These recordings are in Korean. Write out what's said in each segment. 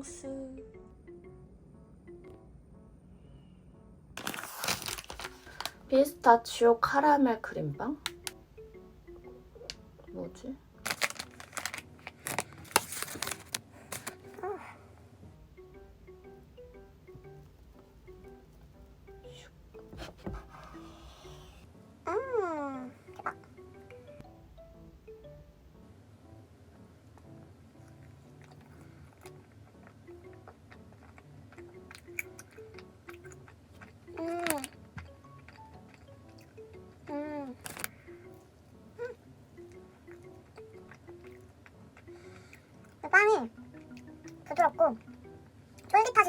뭉스 피스타치오 카라멜 크림빵?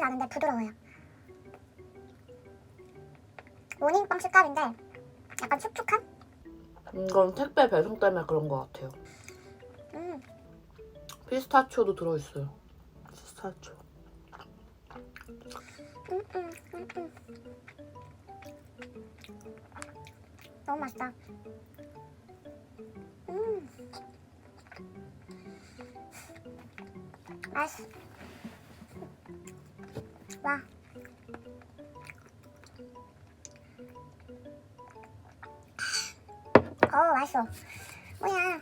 쫄깃하진 않은데 부드러워요. 모닝빵 식감인데 약간 축축한? 이건 택배 배송 때문에 그런 것 같아요. 음, 피스타치오도 들어있어요. 피스타치오. 음, 음, 음, 음. 너무 맛있다. 음. 맛있어. 와. 어, 맛있어. 뭐야.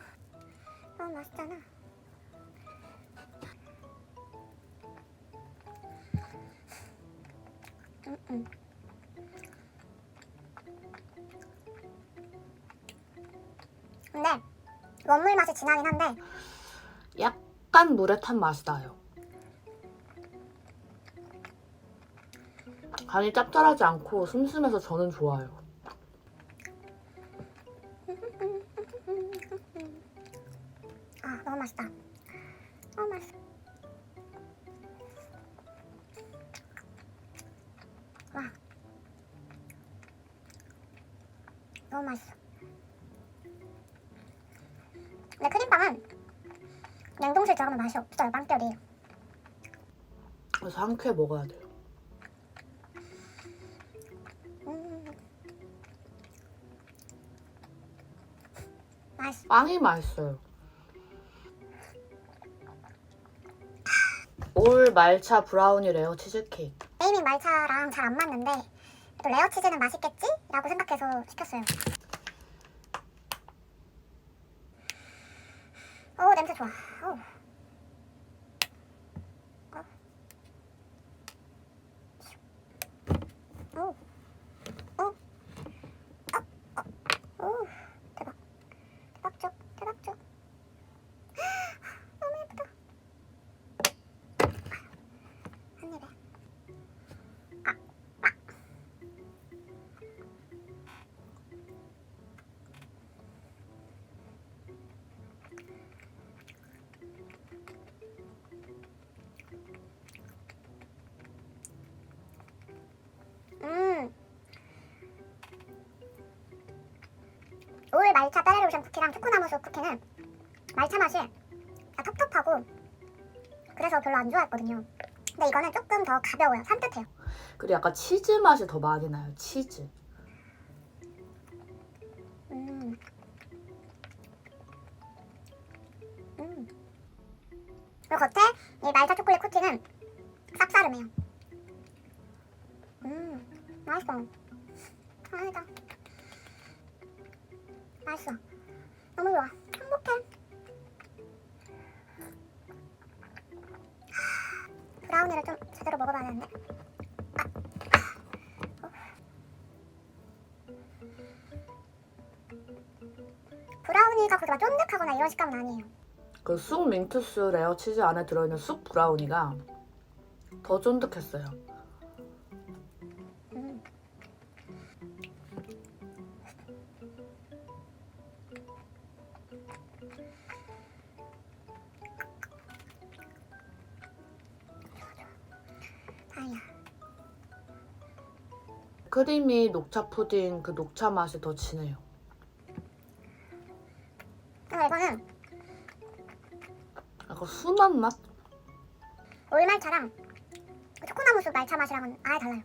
너무 맛있잖아. 음, 음. 근데 원물 맛이 진하긴 한데 약간 물에 탄 맛이 나요. 간이 짭짤하지 않고 슴슴해서 저는 좋아요. 아 너무 맛있다. 너무 맛있어. 와. 너무 맛있어. 근데 크림빵은 냉동실 들어가면 맛이 없어요. 빵결이. 그래서 한 큐에 먹어야 돼요. 빵이 맛있어요. 올 말차 브라우니 레어 치즈케이크. 네이밍 말차랑 잘 안 맞는데 또 레어 치즈는 맛있겠지? 라고 생각해서 시켰어요. 오 냄새 좋아. 오. 오. 말차 페레로션 쿠키랑 초코나무수 쿠키는 말차 맛이 다 텁텁하고 그래서 별로 안 좋아했거든요. 근데 이거는 조금 더 가벼워요. 산뜻해요. 그리고 약간 치즈 맛이 더 많이 나요. 치즈. 음. 음. 그리고 겉에 이 말차 초콜릿 코팅은 쌉싸름해요. 음, 맛있어. 다행이다. 맛있어. 너무 좋아. 행복해. 브라우니를 좀 제대로 먹어봐야 되는데. 브라우니가 그렇게 막 쫀득하거나 이런 식감은 아니에요. 그 쑥 민트스 레어 치즈 안에 들어있는 쑥 브라우니가 더 쫀득했어요. 크리미 녹차 푸딩 그 녹차 맛이 더 진해요. 그리고 이거는 약간 순한 맛? 올말차랑 그 초코나무숲 말차 맛이랑은 아예 달라요.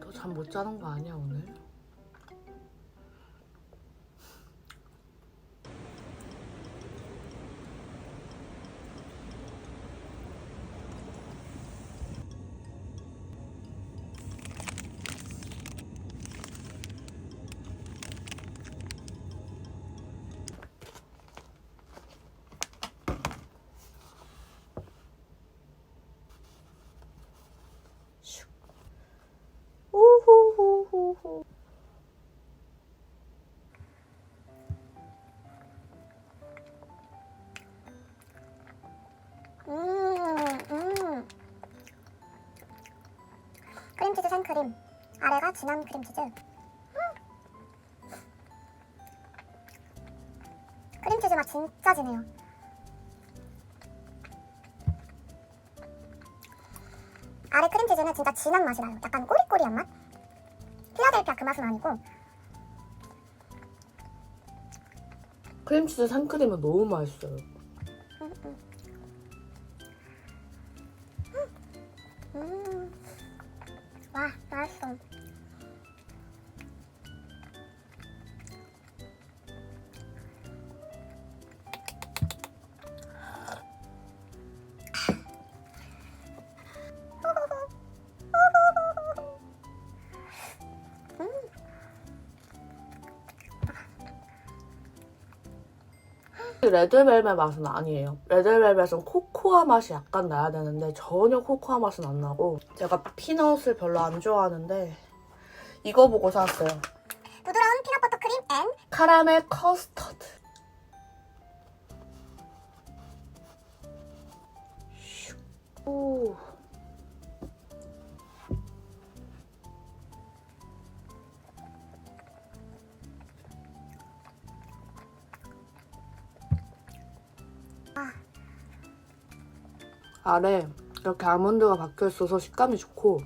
너 잠 못 자는 거 아니야 오늘? 생크림 아래가 진한 크림치즈. 음. 크림치즈 맛 진짜 진해요. 아래 크림치즈는 진짜 진한 맛이 나요. 약간 꼬리꼬리한 맛? 필라델피아 그 맛은 아니고. 크림치즈 생크림은 너무 맛있어요. 레드벨벳 맛은 아니에요. 레드벨벳은 코코아 맛이 약간 나야 되는데 전혀 코코아 맛은 안 나고 제가 피넛을 별로 안 좋아하는데 이거 보고 샀어요. 부드러운 피넛 버터 크림 앤 카라멜 커스터 아래 이렇게 아몬드가 박혀 있어서 식감이 좋고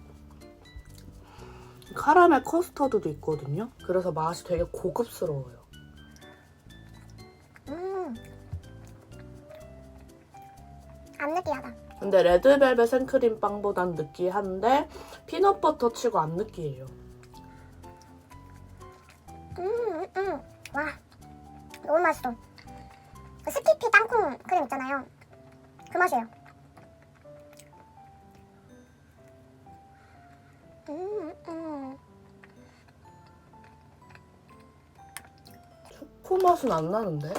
카라멜 커스터드도 있거든요. 그래서 맛이 되게 고급스러워요. 음. 안 느끼하다. 근데 레드벨벳 생크림 빵보단 느끼한데 피넛버터 치고 안 느끼해요. 음, 음. 와. 너무 맛있어. 그 스키피 땅콩 크림 있잖아요. 그 맛이에요. 음, 음. 초코 맛은 안 나는데?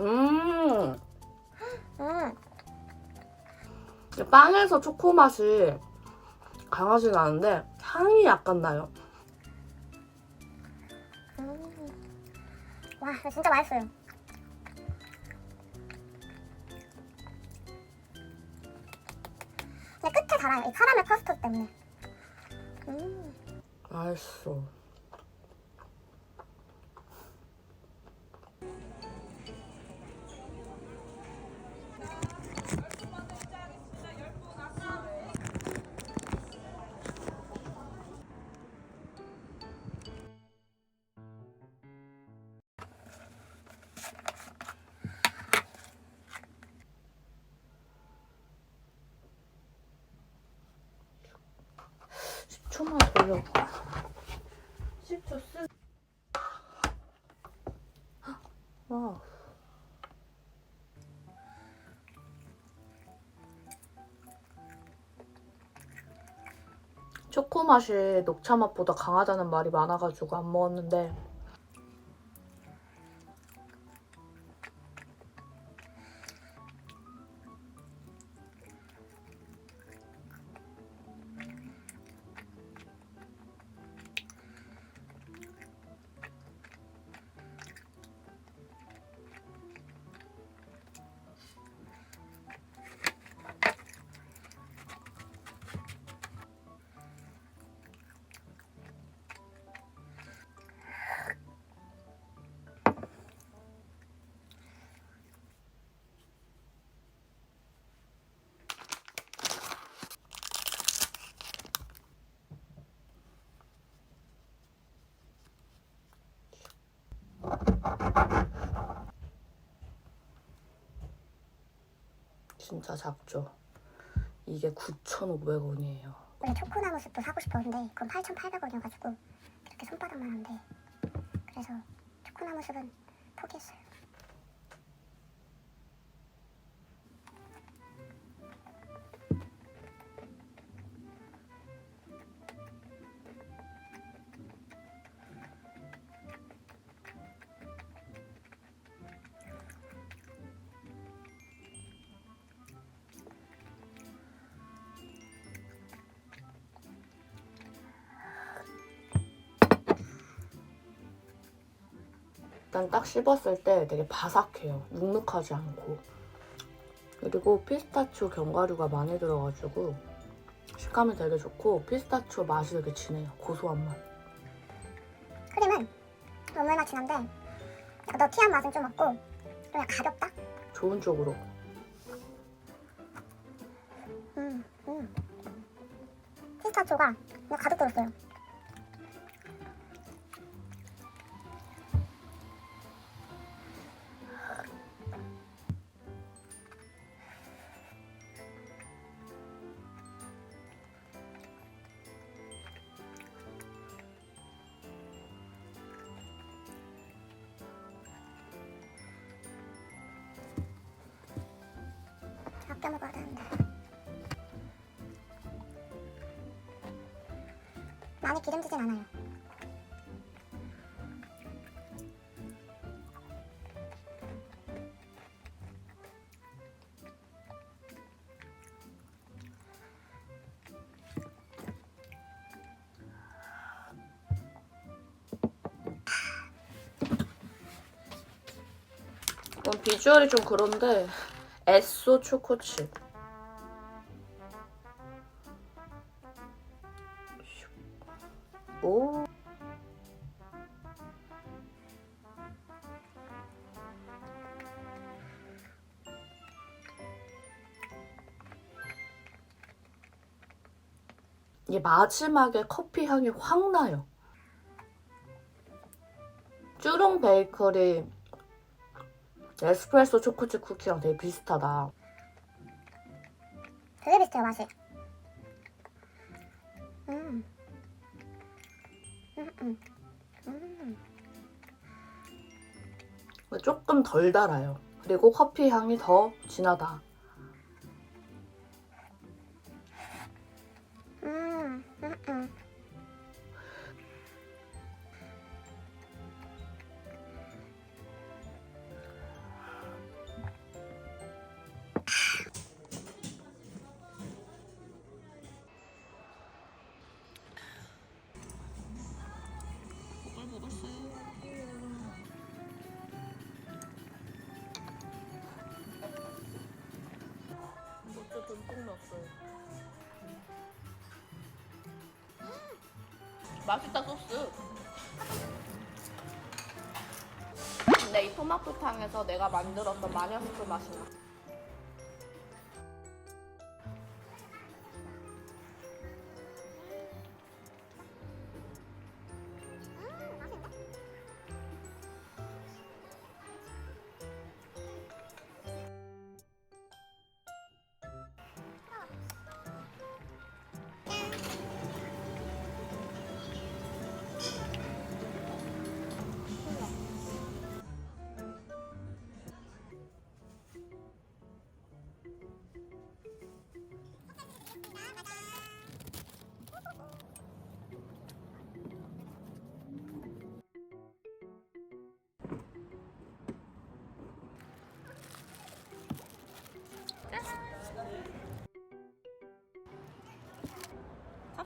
음, 음. 빵에서 초코 맛이 강하진 않은데 향이 약간 나요. 진짜 맛있어요. 근데 끝에 달아요. 이 카라멜 커스터드 때문에. 음. 맛있어. 초만 돌려. 10초 쓰. 와. 초코 맛이 녹차 맛보다 강하다는 말이 많아가지고 안 먹었는데 진짜 작죠. 이게 9,500원이에요. 원래 초코나무 숲도 사고 싶었는데 그건 8,800원이어가지고 이렇게 손바닥만 한데 그래서 초코나무 숲은 포기했어요. 일단 딱 씹었을 때 되게 바삭해요. 눅눅하지 않고. 그리고 피스타치오 견과류가 많이 들어가지고 식감이 되게 좋고 피스타치오 맛이 되게 진해요. 고소한 맛. 크림은 너무나 진한데 너티한 맛은 좀 없고 그냥 가볍다? 좋은 쪽으로. 음, 음. 피스타치오가 그냥 가득 들었어요. 기름지진 않아요. 비주얼이 좀 그런데 에쏘 초코칩. 이게 마지막에 커피 향이 확 나요. 쭈룽 베이커리 에스프레소 초코칩 쿠키랑 되게 비슷하다. 되게 비슷해요 맛이. 음. 음, 음. 음. 조금 덜 달아요. 그리고 커피 향이 더 진하다. 넣었어요. 맛있다 소스. 근데 이 토마토탕에서 내가 만들었던 마녀 스프 맛이 나.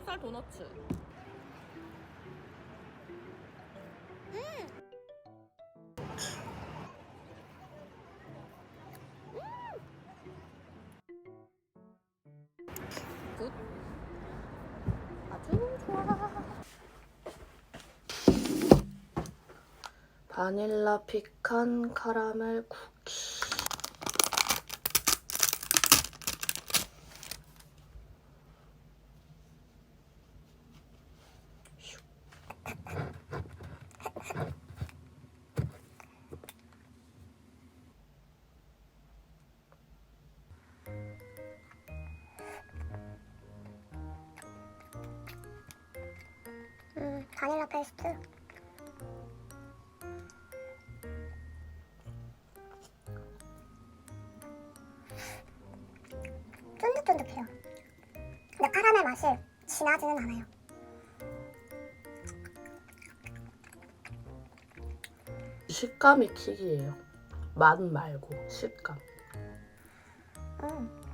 찹쌀 도너츠. 굿. 아주 좋아. 바닐라 피칸 카라멜 쿠키. 바닐라 페이스트. 쫀득쫀득해요. 근데 카라멜 맛이 진하지는 않아요. 식감이 킥이에요. 맛 말고 식감. 음.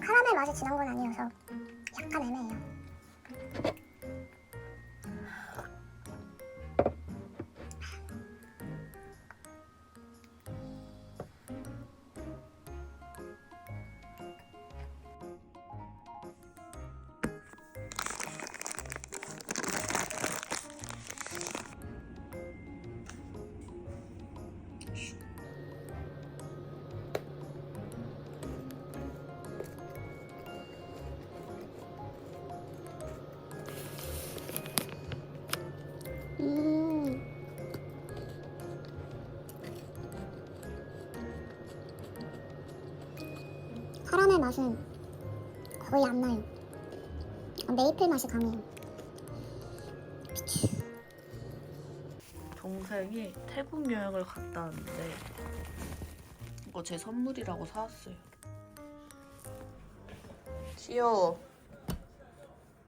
카라멜 맛이 진한 건 아니어서 약간 애매해요. 카라멜 맛은 거의 안 나요. 메이플 맛이 강해요. 동생이 태국 여행을 갔다 왔는데 이거 제 선물이라고 사왔어요. 귀여워.